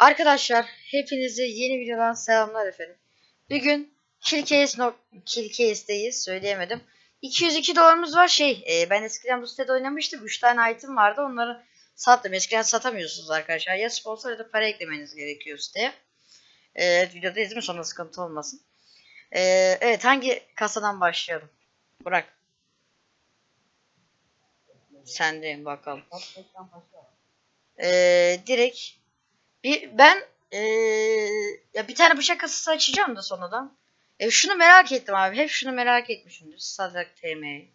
Arkadaşlar hepinize yeni videodan selamlar efendim. Bugün Killcase no Killcase'deyiz söyleyemedim. 202 dolarımız var şey e, ben eskiden bu sitede oynamıştım 3 tane item vardı onları sattım eskiden satamıyorsunuz arkadaşlar ya sponsor ya da para eklemeniz gerekiyor siteye. E, evet videoda izleyin sonra sıkıntı olmasın. E, evet hangi kasadan başlayalım? Bırak. Sendeyim bakalım. E, direkt bir ben eee, ya bir tane bıçak kasası açacağım da sonradan. E, şunu merak ettim abi. Hep şunu merak etmişimdir. Sadak TM'yi.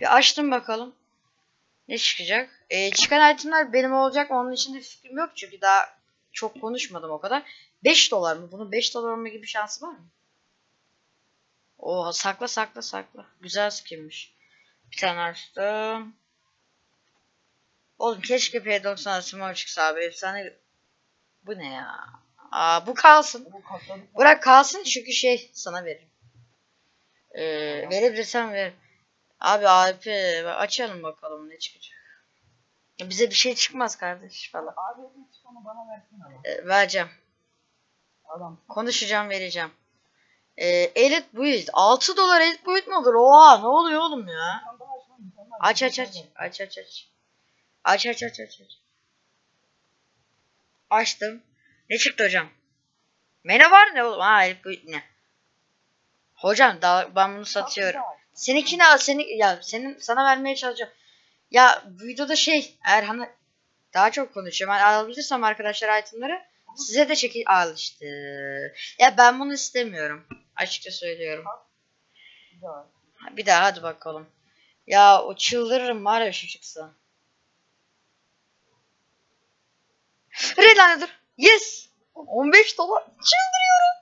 Bir açtım bakalım. Ne çıkacak? E, çıkan itemler benim olacak mı? Onun içinde fikrim yok çünkü daha çok konuşmadım o kadar. 5 dolar mı? Bunun 5 dolar olma gibi şansı var mı? Oha sakla sakla sakla. Güzel skinmiş. Bir tane açtım. Oğlum keşke P90 Small çıksa abi. Efsane bu ne ya? Aa bu kalsın. Bırak kalsın çünkü şey sana veririm. Ee, verebilirsem ver. Abi AP açalım bakalım ne çıkacak. Bize bir şey çıkmaz kardeş falan. Abi onu bana versin ama. Ee, vereceğim. Adam Konuşacağım vereceğim. Ee, Elite Build. 6 dolar Elite Build mi olur? Oha ne oluyor oğlum ya? Aç aç aç. Aç aç aç. Aç aç aç aç. aç. Açtım. Ne çıktı hocam? Mene var ne oğlum? Ha Build ne? Hocam daha ben bunu satıyorum. Seninkini al seni ya senin sana vermeye çalışacağım. Ya videoda şey Erhan'a daha çok konuşuyor. Ben alabilirsem arkadaşlar itemları size de çekil al işte. Ya ben bunu istemiyorum. Açıkça söylüyorum. Bir daha hadi bakalım. Ya o çıldırırım var ya şu çıksa. Redline dur. Yes. 15 dolar. Çıldırıyorum.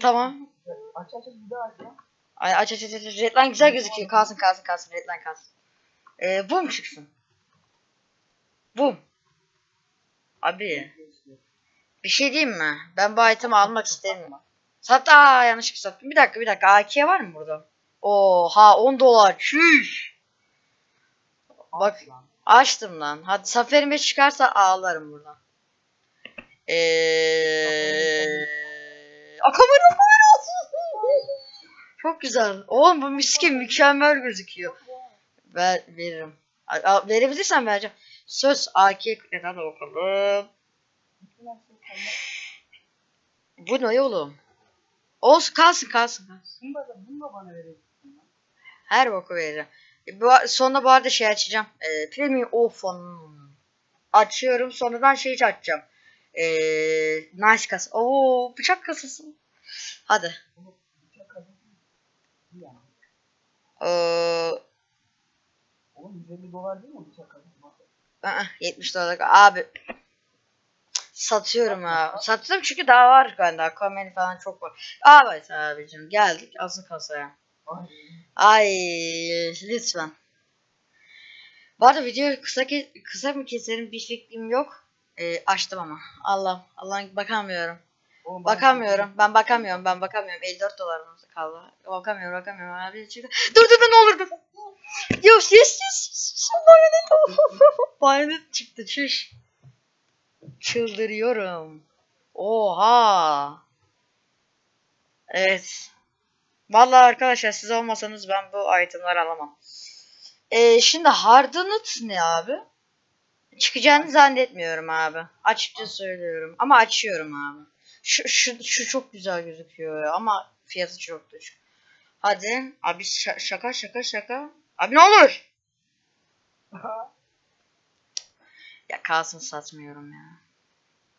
Tamam. Aç aç aç bir daha aç aç aç aç aç. Güzel gözüküyor. Kalsın kalsın kalsın. Redline kalsın. Ee, boom çıksın. Boom. Abi bir şey diyeyim mi? Ben bu itemi almak istemiyorum. Sat aa yanlışlıkla sattım. Bir dakika bir dakika. AK var mı burada? Oha 10 dolar. Çüş. Bak. Lan. Açtım lan. Hadi zaferime çıkarsa ağlarım buradan. Eee... Akamera Çok güzel. Oğlum bu miskin mükemmel gözüküyor. Ver, veririm. A- verebilirsen vereceğim. Söz AK hadi bakalım. Bu ne oğlum? Olsun kalsın kalsın kalsın. Bunu da, bunu da bana lan. Her boku vereceğim. Bu, sonra bu arada şey açacağım. E, Premium Ofon. Açıyorum. Sonradan şey açacağım. E, nice kasa. Oo bıçak kasası. Hadi. Ee, Oğlum 150 dolar değil mi bıçak kadın? ı-ı, 70 dolar. Abi satıyorum ya. Sattım çünkü daha var bende. Aquaman falan çok var. Evet abicim geldik asıl kasaya. Ay. Lütfen. Bu arada videoyu kısa kısa mı keserim bir fikrim yok. Ee, açtım ama. Allah Allah bakamıyorum. Oğlum Bakamıyorum. Ben bakamıyorum. Ben bakamıyorum. 54 dolarımız kaldı. Bakamıyorum. Bakamıyorum. Abi çıktı. Dur dur dur ne olur dur. Yok yes yes. yes. Bayonet. Bayonet çıktı. Çüş. Çıldırıyorum. Oha. Evet. Vallahi arkadaşlar siz olmasanız ben bu itemleri alamam. Ee, şimdi Hardened ne abi? Çıkacağını zannetmiyorum abi. Açıkça söylüyorum. Ama açıyorum abi. Şu, şu, şu çok güzel gözüküyor ama fiyatı çok düşük. Hadi. Abi şa- şaka şaka şaka. Abi ne olur? Ya kalsın satmıyorum ya.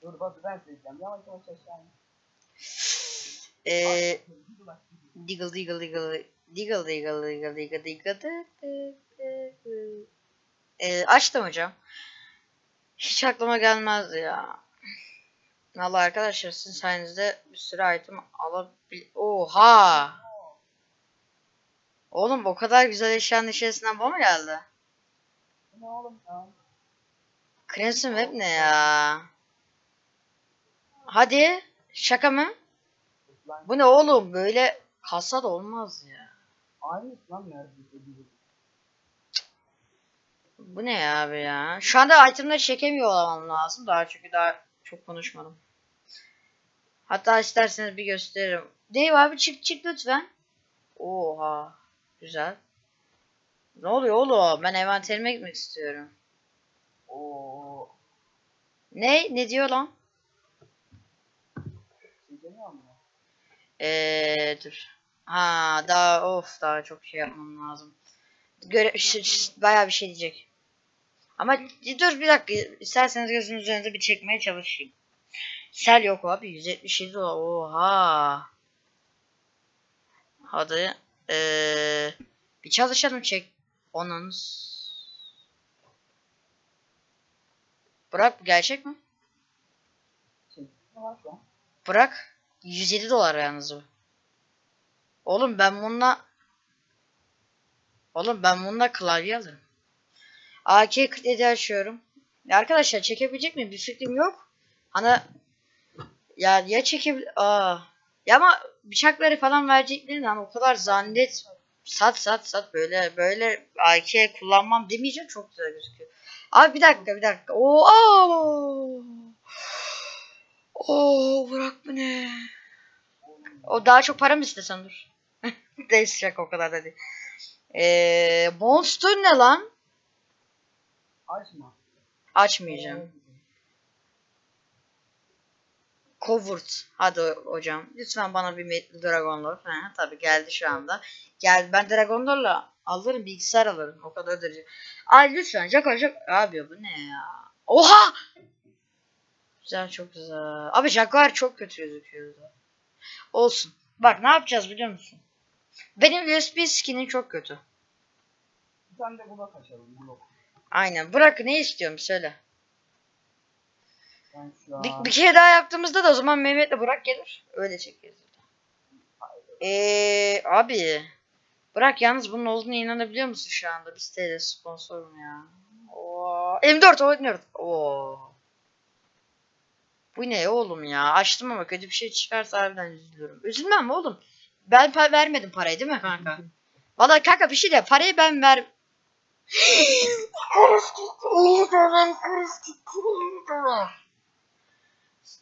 Dur bak ben söyleyeceğim. Yavaş yavaş aşağı. Ee. Diggle diggle diggle diggle diggle diggle diggle diggle. Ee, açtım hocam. Hiç aklıma gelmezdi ya. Vallahi arkadaşlar sizin sayenizde bir sürü item alabil... Oha! Oğlum o kadar güzel eşyanın içerisinden bu mu geldi? Ne oğlum ya? Crimson Web ne ya? Hadi. Şaka mı? Lan Bu ne oğlum? Böyle kasa da olmaz ya. aynısı lan neredeyse gibi. Bu ne abi ya? Şu anda itemleri çekemiyor olmam lazım daha çünkü daha Çok konuşmadım. Hatta isterseniz bir gösteririm. Dave abi çık çık lütfen. Oha. Güzel. Ne oluyor oğlum? Ben envanterime gitmek istiyorum. Oo. Ne? Ne diyor lan? Şey demiyor mu? Eee dur. Ha daha of daha çok şey yapmam lazım. Göre bayağı bir şey diyecek. Ama dur bir dakika isterseniz gözünün üzerinde bir çekmeye çalışayım. Sel yok abi 177 dolar. Oha. Hadi eee bir çalışalım çek. Onun. Bırak gerçek mi? Şey? Bırak. 107 dolar yalnız bu. Oğlum ben bununla Oğlum ben bununla klavye alırım. AK-47 açıyorum. Ya arkadaşlar çekebilecek miyim? Bir fikrim yok. Hani ya ya çekebil... Aa. Ya ama bıçakları falan vereceklerini o kadar zannet sat sat sat böyle böyle AK kullanmam demeyeceğim çok güzel gözüküyor. Abi bir dakika bir dakika. Oo. Oo bırak bu ne? O daha çok para mı istesen dur. Değişecek o kadar da değil. Ee, Monster ne lan? Açma. Açmayacağım. Covert. Hadi hocam. Lütfen bana bir Dragon Lord. Ha, tabii geldi şu anda. Geldi. Ben Dragon Lord'la alırım. Bilgisayar alırım. O kadar derece. Ay lütfen. Jaka Jaka. Abi bu ne ya? Oha! Güzel çok güzel. Abi Jaguar çok kötü gözüküyordu. Olsun. Bak ne yapacağız biliyor musun? Benim USB skinim çok kötü. Bir tane de blok açalım. Blok. Aynen. Bırak ne istiyorum söyle. An... Bir, bir kere daha yaptığımızda da o zaman Mehmet'le Burak gelir. Öyle çekeriz. Eee abi. Burak yalnız bunun olduğunu inanabiliyor musun şu anda? Biz TL sponsorum ya. Oo. M4 o M4. Oo. Bu ne oğlum ya? Açtım ama kötü bir şey çıkarsa harbiden üzülüyorum. Üzülmem mi oğlum? Ben pa- vermedim parayı değil mi kanka? Valla kanka bir şey de parayı ben ver...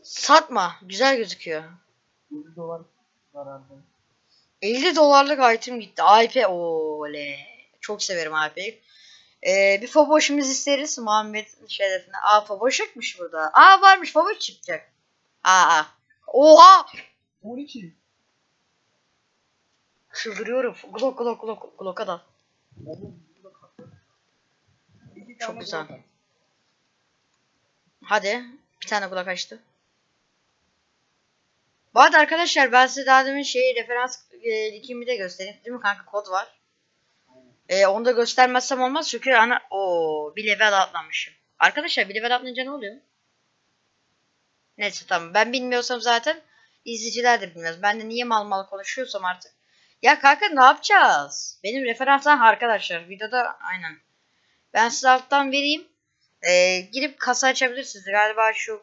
Satma. Güzel gözüküyor. 7 dolar zararda. 50 dolarlık item gitti. IP oley. Çok severim IP'yi. Ee, bir Foboş'umuz isteriz Muhammed'in şerefine. Aa Foboş yokmuş burada. Aa varmış Foboş çıkacak. Aa. Oha! 12. Çıldırıyorum. Glock Glock Glock Glock'a da. Çok güzel. Hadi. Bir tane Glock açtı. Bu arada arkadaşlar ben size daha demin şeyi referans e, linkimi de göstereyim. Değil mi kanka kod var. E, onu da göstermezsem olmaz çünkü ana o bir level atlamışım. Arkadaşlar bir level atlayınca ne oluyor? Neyse tamam. Ben bilmiyorsam zaten izleyiciler de bilmez. Ben de niye mal mal konuşuyorsam artık. Ya kanka ne yapacağız? Benim referansım arkadaşlar. Videoda aynen. Ben size alttan vereyim. E, girip kasa açabilirsiniz. Galiba şu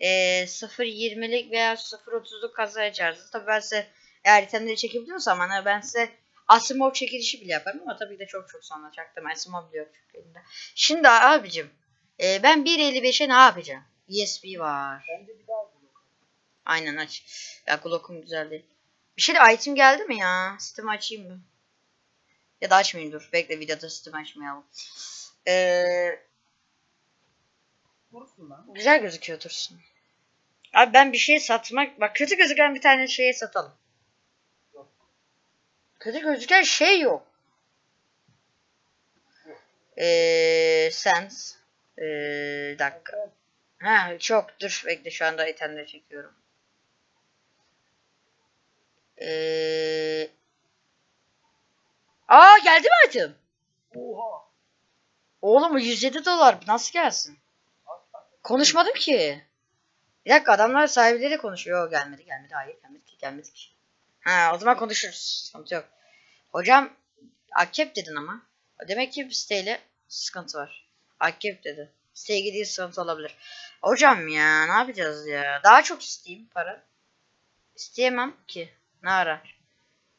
e, 0.20'lik veya 0.30'luk kasa açarsınız. Tabii ben size eğer itemleri çekebiliyorsam hani ben size Asimov çekilişi bile yaparım ama tabii de çok çok sonra çaktım. Asimov biliyor çünkü elinde. Şimdi abicim e, ben 1.55'e ne yapacağım? USB var. Bence bir daha at. Aynen aç. Ya Glock'um güzel değil. Bir şey de item geldi mi ya? Steam açayım mı? Ya da açmayayım dur. Bekle videoda Steam açmayalım. Ee, Dursun lan. güzel gözüküyor Tursun. Abi ben bir şey satmak... Bak kötü gözüken bir tane şeye satalım. Kötü gözüken şey yok. Eee Sense. Eee dakika. Ha çok dur bekle şu anda itemleri çekiyorum. Eee Aa geldi mi item? Oha. Oğlum o 107 dolar nasıl gelsin? Konuşmadım ki. Bir dakika adamlar sahipleri konuşuyor. Yo, gelmedi gelmedi hayır gelmedi gelmedi ki. Ha o zaman konuşuruz. Sıkıntı yok. Hocam accept dedin ama. Demek ki siteyle sıkıntı var. Accept dedi. Siteye gidiyor sıkıntı olabilir. Hocam ya ne yapacağız ya? Daha çok isteyeyim para. İsteyemem ki. Ne arar?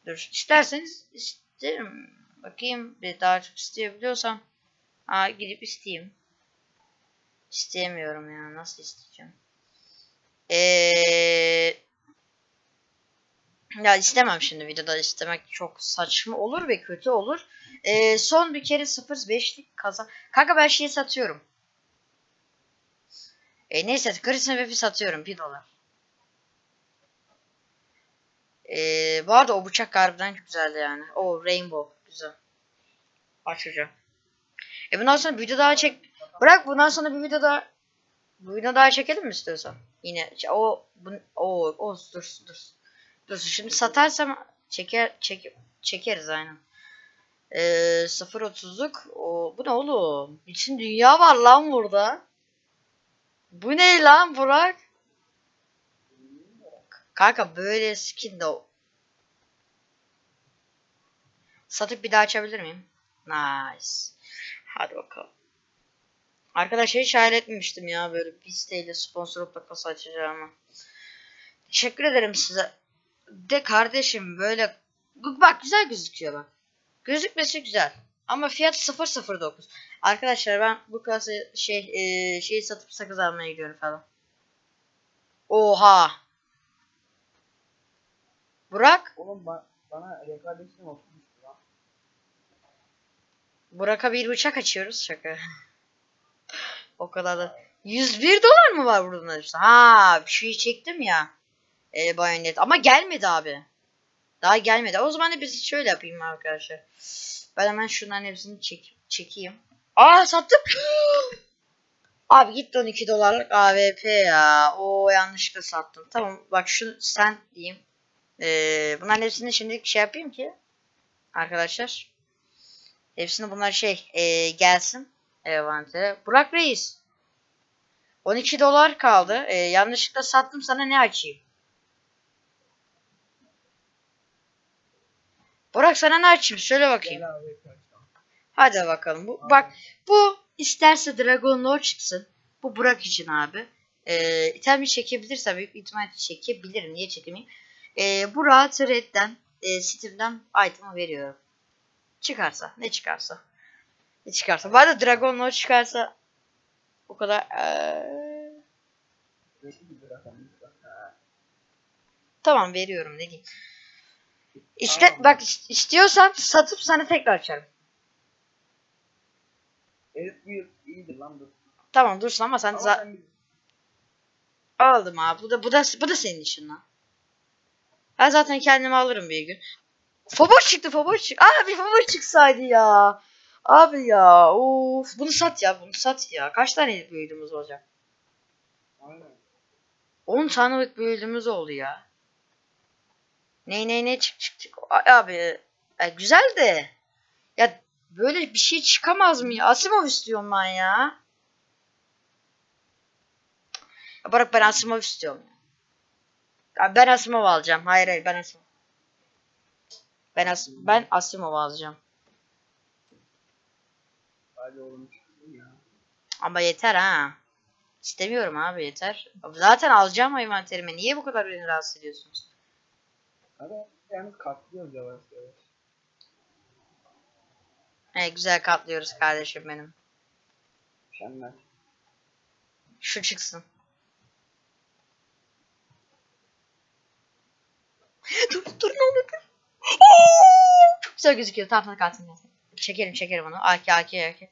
Dur isterseniz isterim. Bakayım bir daha çok isteyebiliyorsam. Aa gidip isteyeyim. İsteyemiyorum ya. Nasıl isteyeceğim? Ee, ya istemem şimdi videoda istemek çok saçma olur ve kötü olur. Ee, son bir kere 0.5'lik kazan. Kanka ben şeyi satıyorum. E, neyse Christmas Web'i satıyorum 1 dolar. Ee, bu arada o bıçak harbiden güzeldi yani. O Rainbow güzel. Açacağım. E bundan sonra video daha çek. Bırak bundan sonra bir video daha bu video daha çekelim mi istiyorsan? Yine o bu o o dur dur. Dur şimdi satarsam çeker çek çekeriz aynen. Ee, 0.30'luk o bu ne oğlum? Bütün dünya var lan burada. Bu ne lan Burak? Kanka böyle skin de. Satıp bir daha açabilir miyim? Nice. Hadi bakalım. Arkadaşlar hiç hayal etmemiştim ya böyle bir siteyle sponsorlukla kasa açacağımı. Teşekkür ederim size. De kardeşim böyle bak güzel gözüküyor bak. Gözükmesi güzel. Ama fiyat 009. Arkadaşlar ben bu kasa şey e, şeyi satıp sakız almaya gidiyorum falan. Oha. Burak, Oğlum ba bana rekabetin oturmuş lan. Burak'a bir bıçak açıyoruz şaka. o kadar da. 101 dolar mı var burada? Ha, bir şey çektim ya. E, bayonet ama gelmedi abi. Daha gelmedi. O zaman da biz şöyle yapayım arkadaşlar. Ben hemen şunların hepsini çek çekeyim. Aa sattım. Abi gitti 12 dolarlık AWP ya. O yanlışlıkla sattım. Tamam bak şu sen diyeyim. Ee, bunların hepsini şimdilik şey yapayım ki. Arkadaşlar. Hepsini bunlar şey e, gelsin. Envantere. Burak Reis. 12 dolar kaldı. E, yanlışlıkla sattım sana ne açayım? Burak sana ne açayım? Söyle bakayım. Hadi bakalım. Bu, bak bu isterse Dragon Lord çıksın. Bu Burak için abi. Ee, item'i çekebilirsem büyük ihtimalle çekebilirim. Niye çekemeyeyim? Ee, Burak'a Thread'den, e, Steam'den item'ı veriyorum. Çıkarsa. Ne çıkarsa. Ne çıkarsa. Bu arada Dragon Lord çıkarsa o kadar ee, tamam veriyorum ne diyeyim. İşte Tamam. bak is- istiyorsan satıp sana tekrar açarım. Herif büyük iyidir lan dur. Tamam dursun ama sen Ama za- sen. Aldım abi. Bu da bu da bu da senin işin lan. Ben zaten kendimi alırım bir gün. Foboş çıktı Foboş çıktı. Abi Foboş çıksaydı ya. Abi ya. Of. Bunu sat ya. Bunu sat ya. Kaç tane büyüdüğümüz olacak? Aynen. 10 tane büyüdüğümüz oldu ya. Ne ne ne çık çık çık. Ay Abi e, güzel de. Ya böyle bir şey çıkamaz mı ya? Asimov istiyorum ben ya. Ya bırak ben Asimov istiyorum. Ya ben Asimov alacağım. Hayır hayır ben Asimov. Ben, As ben Asimov alacağım. Hadi oğlum ya. Ama yeter ha. İstemiyorum abi yeter. Zaten alacağım envanterime. Niye bu kadar beni rahatsız ediyorsunuz? Hadi yalnız katlıyoruz yavaş yavaş. He güzel katlıyoruz kardeşim benim. Mükemmel. Şu çıksın. dur dur ne. Oo, Çok güzel gözüküyor. Tamam tamam kalsın kalsın. Çekerim çekerim onu. AK AK AK.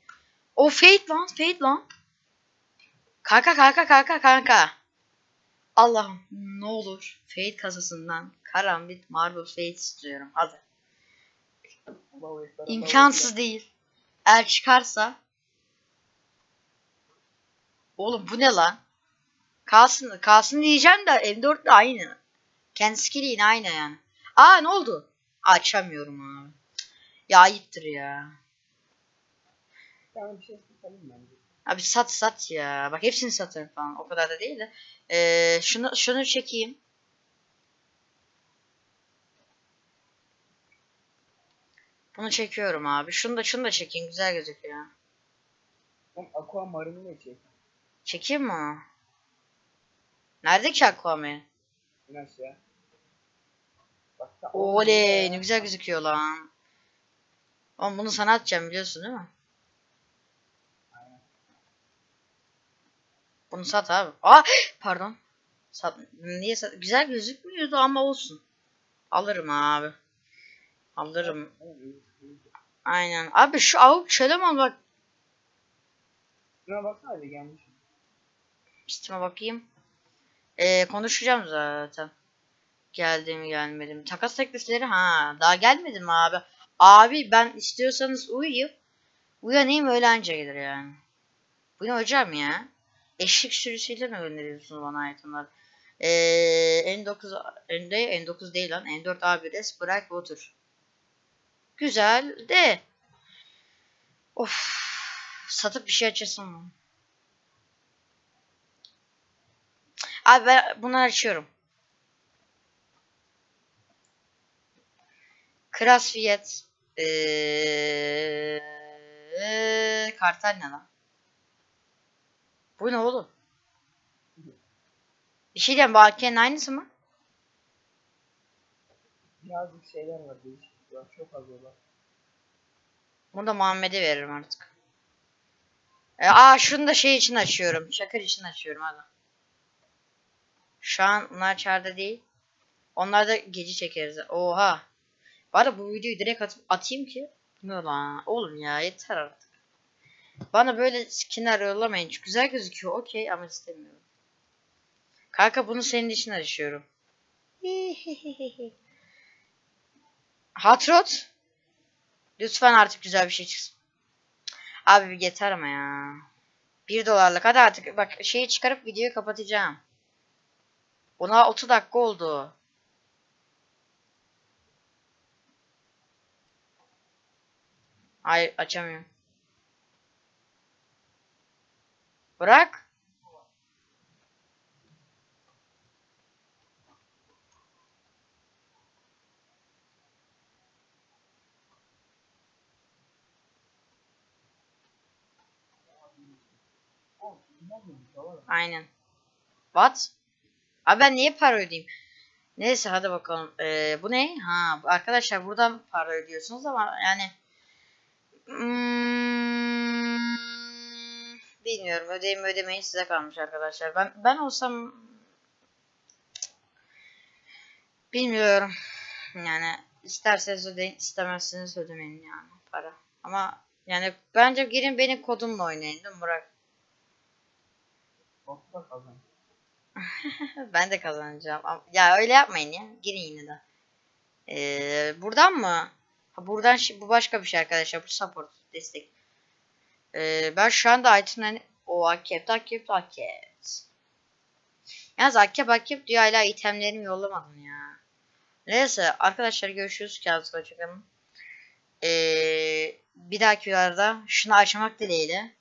O fade lan fade lan. Kanka kanka kanka kanka. Allah'ım ne olur fade kasasından karambit marble fade istiyorum. Hadi. İmkansız değil. Eğer çıkarsa. Oğlum bu ne lan? Kalsın, kalsın diyeceğim de M4 de aynı. Kendi skill'i yine aynı yani. Aa ne oldu? Açamıyorum abi. Ya ayıptır ya. Yani bir şey bence. Abi sat sat ya. Bak hepsini satarım falan. O kadar da değil de. Ee, şunu şunu çekeyim. Bunu çekiyorum abi. Şunu da şunu da çekeyim. Güzel gözüküyor. Oğlum Aqua Marine'i de çek. Çekeyim mi? Nerede ki aşağı. Bak, ta- Oley ne ya. güzel gözüküyor lan. Oğlum bunu sana atacağım biliyorsun değil mi? Bunu sat abi. Aa pardon. Sat, niye sat, güzel gözükmüyordu ama olsun. Alırım abi. Alırım. Aynen. Abi şu avuk çölem bak. Şuna baksana bir gelmiş. Üstüme bakayım. Ee, konuşacağım zaten. Geldi mi gelmedi mi? Takas teklifleri ha daha gelmedi mi abi? Abi ben istiyorsanız uyuyup uyanayım öyle anca gelir yani. Bu ne hocam ya? Eşlik sürüsüyle mi gönderiyorsunuz bana itemler? Ee, N9 N, N9 değil lan. N4 A1S Bright Water. Güzel de. Of. Satıp bir şey açasın mı? Abi ben bunları açıyorum. Kras fiyat. Ee, kartal ne lan? Bu ne oğlum? Bir şey diyeyim bu AK'nin aynısı mı? Birazcık şeyler var değişik var. Çok az olan. Bunu da Muhammed'e veririm artık. E, aa şunu da şey için açıyorum. Şakır için açıyorum hadi. Şu an bunlar çarda değil. Onlar da gece çekeriz. Oha. Bari bu videoyu direkt atıp atayım ki. Ne lan? Oğlum ya yeter artık. Bana böyle skinler yollamayın. Çünkü güzel gözüküyor. Okey ama istemiyorum. Kanka bunu senin için açıyorum. Hatrot. Lütfen artık güzel bir şey çıksın. Abi yeter ama ya. 1 dolarlık. Hadi artık bak şeyi çıkarıp videoyu kapatacağım. Ona 30 dakika oldu. Hayır açamıyorum. Bırak. Aynen. What? Abi ben niye para ödeyeyim? Neyse hadi bakalım. Ee, bu ne? Ha arkadaşlar buradan para ödüyorsunuz ama yani Hmm, bilmiyorum ödeyim ödemeyin size kalmış arkadaşlar. Ben ben olsam bilmiyorum. Yani isterseniz ödeyin istemezseniz ödemeyin yani para. Ama yani bence girin benim kodumla oynayın değil mi Burak? Kazan. ben de kazanacağım. Ya öyle yapmayın ya. Girin yine de. Ee, buradan mı? Ha, buradan bu başka bir şey arkadaşlar. Bu support destek. Ee, ben şu anda itemlerini o akep akep akep. Yalnız akep akep diyor hala itemlerimi yollamadın ya. Neyse arkadaşlar görüşürüz. Kendinize hoşçakalın. Ee, bir dahaki videolarda şunu açmak dileğiyle.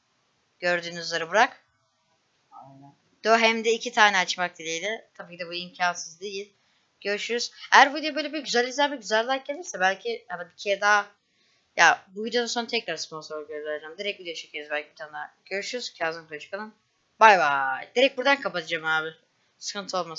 Gördüğünüz üzere bırak. Aynen. Do hem de iki tane açmak dileğiyle. Tabii ki de bu imkansız değil. Görüşürüz. Eğer bu video böyle bir güzel izler ve güzel like gelirse belki evet, bir kere daha ya bu videonun sonra tekrar sponsor göndereceğim. Direkt video çekeriz belki bir tane daha. Görüşürüz. Kazım Kılıç kalın. Bay bay. Direkt buradan kapatacağım abi. Sıkıntı olmasın.